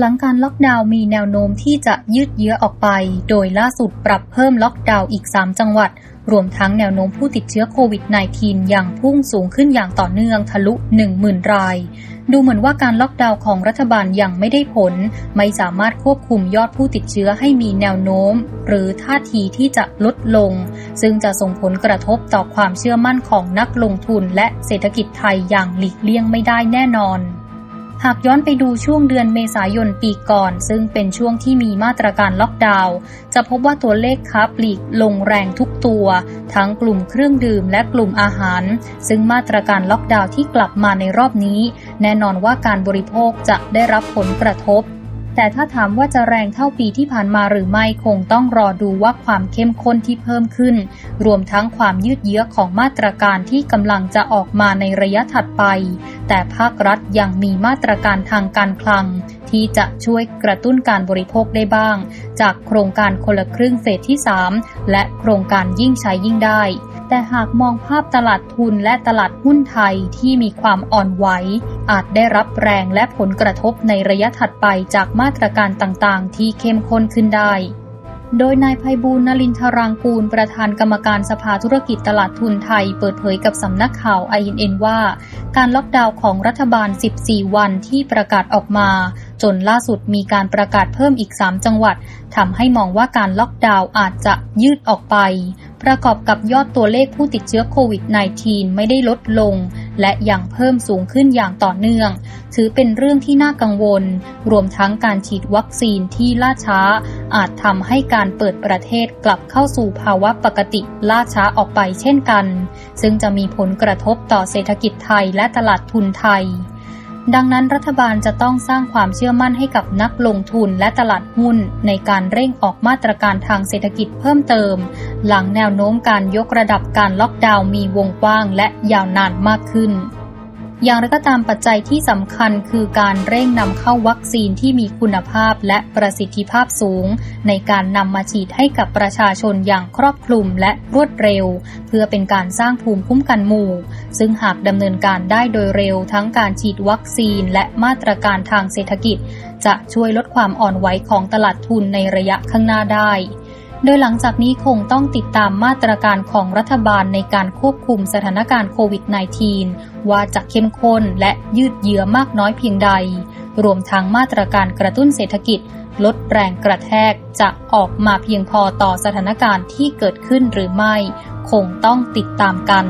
หลังการล็อกดาวน์มีแนวโน้มที่จะยืดเยื้อออกไป โดยล่าสุดปรับเพิ่มล็อกดาวน์อีก 3 จังหวัด รวมทั้งแนวโน้มผู้ติดเชื้อโควิด -19 อย่างพุ่งสูงขึ้นอย่างต่อเนื่องทะลุ 10,000 ราย ดูเหมือนว่าการล็อกดาวน์ของรัฐบาลยังไม่ได้ผล ไม่สามารถควบคุมยอดผู้ติดเชื้อให้มีแนวโน้ม หรือท่าทีที่จะลดลง ซึ่งจะส่งผลกระทบต่อความเชื่อมั่นของนักลงทุนและเศรษฐกิจไทยอย่างหลีกเลี่ยงไม่ได้แน่นอน หากย้อนไปดูช่วงเดือนเมษายนปีก่อน ซึ่งเป็นช่วงที่มีมาตรการล็อกดาวน์จะพบว่าตัวเลขค้าปลีกลงแรงทุกตัว ทั้งกลุ่มเครื่องดื่มและกลุ่มอาหาร ซึ่งมาตรการล็อกดาวน์ที่กลับมาในรอบนี้ แน่นอนว่าการบริโภคจะได้รับผลกระทบ แต่ถ้าถามว่าจะแรงเท่าปีที่ผ่านมาหรือไม่คงต้องรอดูว่าความเข้มข้นที่เพิ่มขึ้น รวมทั้งความยืดเยื้อของมาตรการที่กำลังจะออกมาในระยะถัดไป แต่ภาครัฐยังมีมาตรการทางการคลังที่จะช่วยกระตุ้นการบริโภคได้บ้าง จากโครงการคนละครึ่งเฟสที่ 3 และโครงการยิ่งใช้ยิ่งได้ แต่หากมองภาพตลาดทุนและตลาดหุ้นไทยที่มีความอ่อนไหว อาจได้รับแรงและผลกระทบในระยะถัดไปจากมาตรการต่างๆ ที่เข้มข้นขึ้นได้โดยนายภัยบูลนลินทรางกูล ประธานกรรมการสภาธุรกิจตลาดทุนไทย เปิดเผยกับสำนักข่าว INN ว่า การล็อกดาวน์ของรัฐบาล 14 วันที่ประกาศออกมา จนล่าสุดมีการประกาศเพิ่มอีก 3 จังหวัดทำให้มองว่าการล็อกดาวน์อาจจะยืดออกไป ประกอบกับยอดตัวเลขผู้ติดเชื้อโควิด -19 ไม่ได้ลดลง และยังเพิ่มสูงขึ้นอย่างต่อเนื่อง ถือเป็นเรื่องที่น่ากังวล รวมทั้งการฉีดวัคซีนที่ล่าช้า อาจทำให้การเปิดประเทศกลับเข้าสู่ภาวะปกติล่าช้าออกไปเช่นกัน ซึ่งจะมีผลกระทบต่อเศรษฐกิจไทยและตลาดทุนไทย ดังนั้นรัฐบาลจะต้องสร้างความเชื่อมั่นให้กับนักลงทุนและตลาดหุ้น ในการเร่งออกมาตรการทางเศรษฐกิจเพิ่มเติม หลังแนวโน้มการยกระดับการล็อกดาวน์มีวงกว้างและยาวนานมากขึ้น อย่างไรก็ตามปัจจัยที่สำคัญคือการเร่งนำเข้าวัคซีนที่มีคุณภาพและประสิทธิภาพสูง ในการนำมาฉีดให้กับประชาชนอย่างครอบคลุมและรวดเร็ว เพื่อเป็นการสร้างภูมิคุ้มกันหมู่ ซึ่งหากดำเนินการได้โดยเร็วทั้งการฉีดวัคซีนและมาตรการทางเศรษฐกิจ จะช่วยลดความอ่อนไหวของตลาดทุนในระยะข้างหน้าได้ โดยหลังจากนี้คงต้องติดตามมาตรการของรัฐบาลในการควบคุมสถานการณ์โควิด -19 ว่าจะเข้มข้นและยืดเยื้อมากน้อยเพียงใด รวมทั้งมาตรการกระตุ้นเศรษฐกิจ ลดแรงกระแทกจะออกมาเพียงพอต่อสถานการณ์ที่เกิดขึ้นหรือไม่ คงต้องติดตามกัน